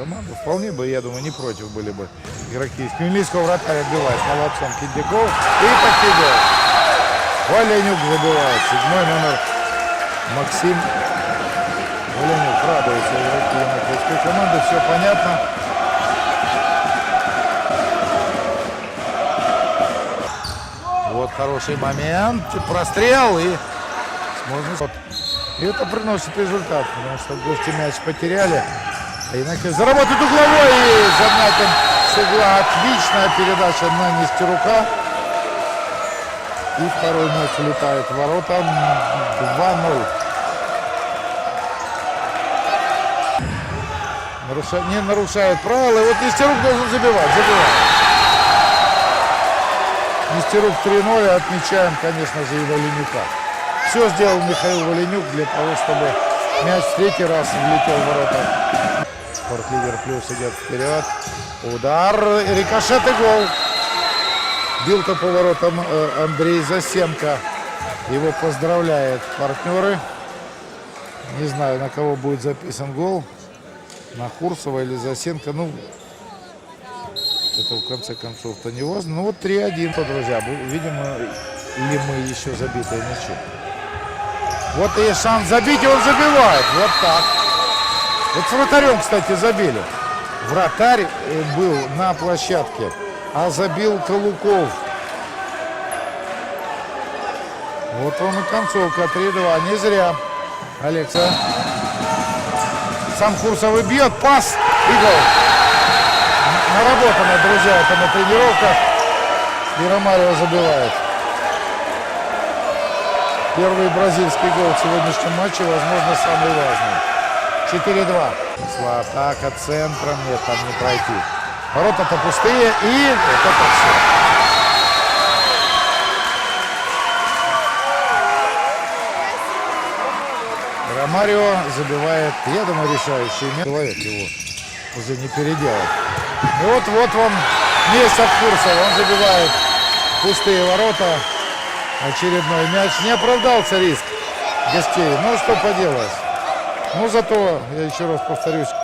команду. Вполне бы, я думаю, не против были бы игроки из Хмельницкого вратарь отбивает. Молодцом Кидяков. И таки гол. Валенюк забивает. Седьмой номер Максим Валенюк. Радуются игроки Енакиевской команды. Все понятно. Вот хороший момент. Прострел и можно... И это приносит результат, потому что гости мяч потеряли. А Инакиев заработает угловой и Загнатин с угла. Отличная передача на Нестерука. И второй мяч улетает в ворота. 2-0. Наруша- Не нарушает правила. И вот Нестерук должен забивать. Забивает. Нестерук 3-0. Отмечаем, конечно же, и Валенюка. Все сделал Михаил Валенюк для того, чтобы мяч в третий раз влетел в ворота. Спортливер плюс идет вперед. Удар, рикошет и гол. Бил-то по воротам э, Андрей Засенко. Его поздравляют партнеры. Не знаю, на кого будет записан гол. На Курсова или Засенко. Ну, это в конце концов-то не важно. Ну вот 3-1, то, друзья. Видимо, ли мы еще забитые мячи. Вот и шанс забить, и он забивает. Вот так. Вот с вратарем, кстати, забили. Вратарь э, был на площадке, а забил Калуков. Вот вам и концовка 3-2. Не зря. Алекса. Сам Курсовый бьет, пас и гол. Наработано, друзья, это на тренировках. И Ромарио забивает. Первый бразильский гол в сегодняшнем матче, возможно, самый важный. 4-2. Шла атака центром, нет, там не пройти. Ворота-то пустые, и вот это все. Ромарио забивает, я думаю, решающий мяч. Человек его уже не переделать. И вот, вот вам место от Курсова. Он забивает пустые ворота. Очередной мяч. Не оправдался риск гостей. Ну, что поделать. Ну, зато, я еще раз повторюсь,